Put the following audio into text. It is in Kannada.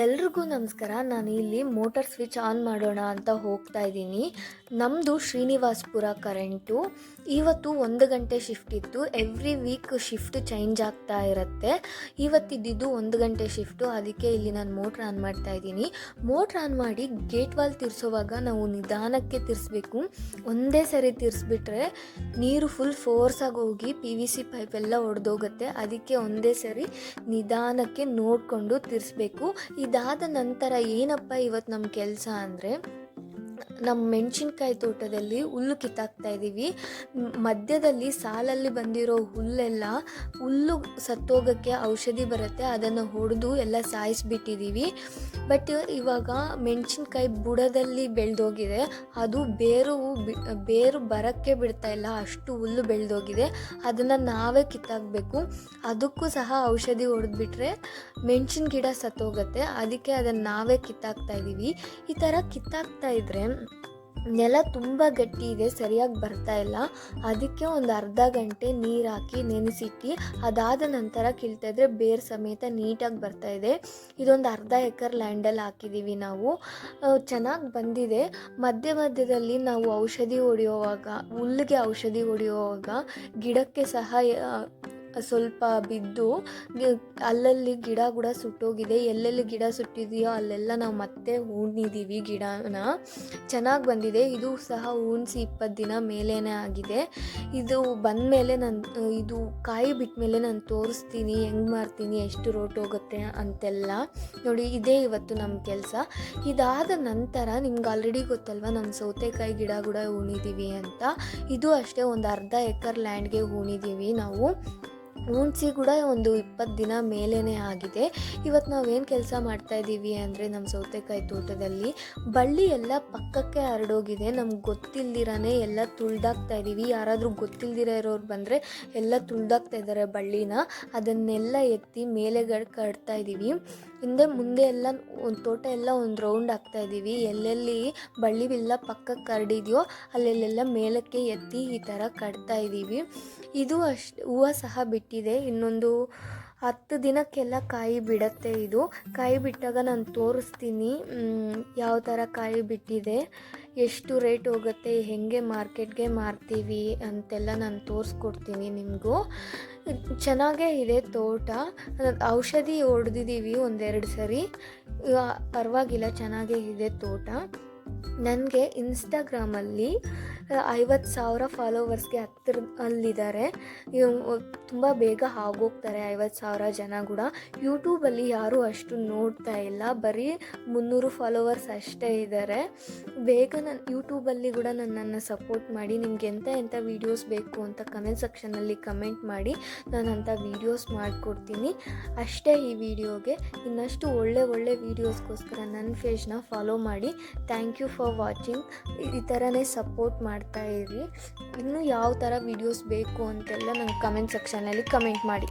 ಎಲ್ರಿಗೂ ನಮಸ್ಕಾರ. ನಾನು ಇಲ್ಲಿ ಮೋಟರ್ ಸ್ವಿಚ್ ಆನ್ ಮಾಡೋಣ ಅಂತ ಹೋಗ್ತಾ ಇದ್ದೀನಿ. ನಮ್ಮದು ಶ್ರೀನಿವಾಸ್ಪುರ ಕರೆಂಟು. ಇವತ್ತು ಒಂದು ಗಂಟೆ ಶಿಫ್ಟ್ ಇತ್ತು. ಎವ್ರಿ ವೀಕ್ ಶಿಫ್ಟ್ ಚೇಂಜ್ ಆಗ್ತಾ ಇರುತ್ತೆ. ಇವತ್ತಿದ್ದಿದ್ದು ಒಂದು ಗಂಟೆ ಶಿಫ್ಟು ಅದಕ್ಕೆ ಇಲ್ಲಿ ನಾನು ಮೋಟ್ರ್ ಆನ್ ಮಾಡ್ತಾ ಇದ್ದೀನಿ. ಮೋಟ್ರ್ ಆನ್ ಮಾಡಿ ಗೇಟ್ ವಾಲ್ ತಿರ್ಸೋವಾಗ ನಾವು ನಿಧಾನಕ್ಕೆ ತಿರ್ಸ್ಬೇಕು. ಒಂದೇ ಸರಿ ತಿರ್ಸ್ಬಿಟ್ರೆ ನೀರು ಫುಲ್ ಫೋರ್ಸಾಗಿ ಹೋಗಿ ಪಿ ವಿ ಸಿ ಪೈಪ್ ಎಲ್ಲ ಒಡೆದೋಗುತ್ತೆ. ಅದಕ್ಕೆ ಒಂದೇ ಸರಿ ನಿಧಾನಕ್ಕೆ ನೋಡಿಕೊಂಡು ತಿರ್ಸ್ಬೇಕು. ಇದಾದ ನಂತರ ಏನಪ್ಪ ಇವತ್ತು ನಮ್ಮ ಕೆಲಸ ಅಂದರೆ ನಮ್ಮ ಮೆಣಸಿನ್ಕಾಯಿ ತೋಟದಲ್ಲಿ ಹುಲ್ಲು ಕಿತ್ತಾಕ್ತಾ ಇದ್ದೀವಿ ಮಧ್ಯದಲ್ಲಿ ಸಾಲಲ್ಲಿ ಬಂದಿರೋ ಹುಲ್ಲೆಲ್ಲ ಹುಲ್ಲು ಸತ್ತೋಗೋಕ್ಕೆ ಔಷಧಿ ಬರುತ್ತೆ, ಅದನ್ನು ಹೊಡೆದು ಎಲ್ಲ ಸಾಯಿಸಿಬಿಟ್ಟಿದ್ದೀವಿ ಬಟ್ ಇವಾಗ ಮೆಣಸಿನ್ಕಾಯಿ ಬುಡದಲ್ಲಿ ಬೆಳೆದೋಗಿದೆ. ಅದು ಬೇರು ಬೇರು ಬರೋಕ್ಕೆ ಬಿಡ್ತಾ ಇಲ್ಲ, ಅಷ್ಟು ಹುಲ್ಲು ಬೆಳೆದೋಗಿದೆ. ಅದನ್ನು ನಾವೇ ಕಿತ್ತಾಕಬೇಕು. ಅದಕ್ಕೂ ಸಹ ಔಷಧಿ ಹೊಡೆದ್ಬಿಟ್ರೆ ಮೆಣಸಿನ ಗಿಡ ಸತ್ತೋಗುತ್ತೆ. ಅದಕ್ಕೆ ಅದನ್ನು ನಾವೇ ಕಿತ್ತಾಕ್ತಾ ಇದ್ದೀವಿ ಈ ಥರ ಕಿತ್ತಾಕ್ತಾ ಇದ್ದರೆ ನೆಲ ತುಂಬ ಗಟ್ಟಿ ಇದೆ, ಸರಿಯಾಗಿ ಬರ್ತಾ ಇಲ್ಲ. ಅದಕ್ಕೆ ಒಂದು ಅರ್ಧ ಗಂಟೆ ನೀರು ಹಾಕಿ ನೆನೆಸಿಟ್ಟು ಅದಾದ ನಂತರ ಕೀಳ್ತಾ ಇದ್ರೆ ಬೇರ್ ಸಮೇತ ನೀಟಾಗಿ ಬರ್ತಾ ಇದೆ. ಇದೊಂದು ಅರ್ಧ ಎಕರ್ ಲ್ಯಾಂಡಲ್ಲಿ ಹಾಕಿದ್ದೀವಿ ನಾವು. ಚೆನ್ನಾಗಿ ಬಂದಿದೆ. ಮಧ್ಯ ಮಧ್ಯದಲ್ಲಿ ನಾವು ಔಷಧಿ ಹೊಡೆಯುವಾಗ, ಹುಲ್ಲಿಗೆ ಔಷಧಿ ಹೊಡೆಯುವಾಗ ಗಿಡಕ್ಕೆ ಸಹ ಸ್ವಲ್ಪ ಬಿದ್ದು ಅಲ್ಲಲ್ಲಿ ಗಿಡ ಕೂಡ ಸುಟ್ಟೋಗಿದೆ. ಎಲ್ಲೆಲ್ಲಿ ಗಿಡ ಸುಟ್ಟಿದೆಯೋ ಅಲ್ಲೆಲ್ಲ ನಾವು ಮತ್ತೆ ಹೂಣಿದ್ದೀವಿ ಗಿಡನ. ಚೆನ್ನಾಗಿ ಬಂದಿದೆ. ಇದು ಸಹ ಹೂಣಿಸಿ ಇಪ್ಪತ್ತು ದಿನ ಮೇಲೇನೇ ಆಗಿದೆ. ಇದು ಬಂದಮೇಲೆ ನಾನು, ಇದು ಕಾಯಿ ಬಿಟ್ಟ ಮೇಲೆ ನಾನು ತೋರಿಸ್ತೀನಿ, ಹೆಂಗೆ ಮಾಡ್ತೀನಿ, ಎಷ್ಟು ರೋಟ್ ಹೋಗುತ್ತೆ ಅಂತೆಲ್ಲ ನೋಡಿ, ಇದೇ ಇವತ್ತು ನಮ್ಮ ಕೆಲಸ. ಇದಾದ ನಂತರ ನಿಮ್ಗೆ ಆಲ್ರೆಡಿ ಗೊತ್ತಲ್ವ ನಮ್ಮ ಸೌತೆಕಾಯಿ ಗಿಡ ಕೂಡ ಹೂಣಿದ್ದೀವಿ ಅಂತ. ಇದು ಅಷ್ಟೇ, ಒಂದು ಅರ್ಧ ಎಕರ್ ಲ್ಯಾಂಡ್ಗೆ ಹೂಣಿದ್ದೀವಿ ನಾವು. ಹುಣ್ಸಿ ಕೂಡ ಒಂದು ಇಪ್ಪತ್ತು ದಿನ ಮೇಲೇ ಆಗಿದೆ. ಇವತ್ತು ನಾವೇನು ಕೆಲಸ ಮಾಡ್ತಾ ಇದ್ದೀವಿ ಅಂದರೆ ನಮ್ಮ ಸೌತೆಕಾಯಿ ತೋಟದಲ್ಲಿ ಬಳ್ಳಿ ಎಲ್ಲ ಪಕ್ಕಕ್ಕೆ ಹರಡೋಗಿದೆ. ನಮ್ಗೆ ಗೊತ್ತಿಲ್ದಿರಾನೆ ಎಲ್ಲ ತುಳ್ದಾಗ್ತಾ ಇದ್ದೀವಿ ಯಾರಾದರೂ ಗೊತ್ತಿಲ್ದಿರ ಇರೋರು ಬಂದರೆ ಎಲ್ಲ ತುಳ್ದಾಗ್ತಾ ಇದ್ದಾರೆ ಬಳ್ಳಿನ. ಅದನ್ನೆಲ್ಲ ಎತ್ತಿ ಮೇಲೆ ಕಟ್ತಾ ಇದ್ದೀವಿ ಹಿಂದೆ ಮುಂದೆ ಎಲ್ಲ ಒಂದು ತೋಟ ಎಲ್ಲ ಒಂದು ರೌಂಡ್ ಆಗ್ತಾ ಇದ್ದೀವಿ ಎಲ್ಲೆಲ್ಲಿ ಬಳ್ಳಿ ಎಲ್ಲ ಪಕ್ಕಕ್ಕೆ ಕರಡಿದೆಯೋ ಅಲ್ಲೆಲ್ಲೆಲ್ಲ ಮೇಲಕ್ಕೆ ಎತ್ತಿ ಈ ಥರ ಕಟ್ತಾ ಇದ್ದೀವಿ ಇದು ಅಷ್ಟು ಹೂವು ಸಹ ಬಿಟ್ಟಿದೆ. ಇನ್ನೊಂದು ಹತ್ತು ದಿನಕ್ಕೆಲ್ಲ ಕಾಯಿ ಬಿಡತ್ತೆ ಇದು. ಕಾಯಿ ಬಿಟ್ಟಾಗ ನಾನು ತೋರಿಸ್ತೀನಿ. ಯಾವ ಥರ ಕಾಯಿ ಬಿಟ್ಟಿದೆ, ಎಷ್ಟು ರೇಟ್ ಹೋಗುತ್ತೆ, ಹೇಗೆ ಮಾರ್ಕೆಟ್ಗೆ ಮಾರ್ತೀವಿ ಅಂತೆಲ್ಲ ನಾನು ತೋರಿಸ್ಕೊಡ್ತೀನಿ ನಿಮಗೂ. ಚೆನ್ನಾಗೇ ಇದೆ ತೋಟ. ಔಷಧಿ ಹೊಡೆದಿದ್ದೀವಿ ಒಂದೆರಡು ಸರಿ. ಪರವಾಗಿಲ್ಲ, ಚೆನ್ನಾಗೇ ಇದೆ ತೋಟ. ನನಗೆ ಇನ್ಸ್ಟಾಗ್ರಾಮಲ್ಲಿ ಐವತ್ತು ಸಾವಿರ ಫಾಲೋವರ್ಸ್ಗೆ ಹತ್ತಿರ ಅಲ್ಲಿದ್ದಾರೆ. ತುಂಬ ಬೇಗ ಆಗೋಗ್ತಾರೆ ಐವತ್ತು ಸಾವಿರ ಜನ ಕೂಡ. ಯೂಟ್ಯೂಬಲ್ಲಿ ಯಾರೂ ಅಷ್ಟು ನೋಡ್ತಾ ಇಲ್ಲ. ಬರೀ ಮುನ್ನೂರು ಫಾಲೋವರ್ಸ್ ಅಷ್ಟೇ ಇದ್ದಾರೆ ಬೇಗ ನನ್ನ ಯೂಟ್ಯೂಬಲ್ಲಿ ಕೂಡ ನನ್ನನ್ನು ಸಪೋರ್ಟ್ ಮಾಡಿ. ನಿಮ್ಗೆ ಎಂಥ ಎಂಥ ವೀಡಿಯೋಸ್ ಬೇಕು ಅಂತ ಕಮೆಂಟ್ ಸೆಕ್ಷನಲ್ಲಿ ಕಮೆಂಟ್ ಮಾಡಿ. ನಾನು ಅಂಥ ವೀಡಿಯೋಸ್ ಮಾಡಿಕೊಡ್ತೀನಿ. ಅಷ್ಟೇ ಈ ವಿಡಿಯೋಗೆ ಇನ್ನಷ್ಟು ಒಳ್ಳೆ ಒಳ್ಳೆ ವೀಡಿಯೋಸ್ಗೋಸ್ಕರ ನನ್ನ ಫೇಜ್ನ ಫಾಲೋ ಮಾಡಿ. ಥ್ಯಾಂಕ್ ಯು ಫಾರ್ ವಾಚಿಂಗ್ ಈ ಥರನೇ ಸಪೋರ್ಟ್ ಮಾಡ್ತಾ ಇರಿ ಇನ್ನು ಯಾವ ಥರ ವೀಡಿಯೋಸ್ ಬೇಕು ಅಂತೆಲ್ಲ ನಂಗೆ ಕಮೆಂಟ್ ಸೆಕ್ಷನಲ್ಲಿ ಕಮೆಂಟ್ ಮಾಡಿ.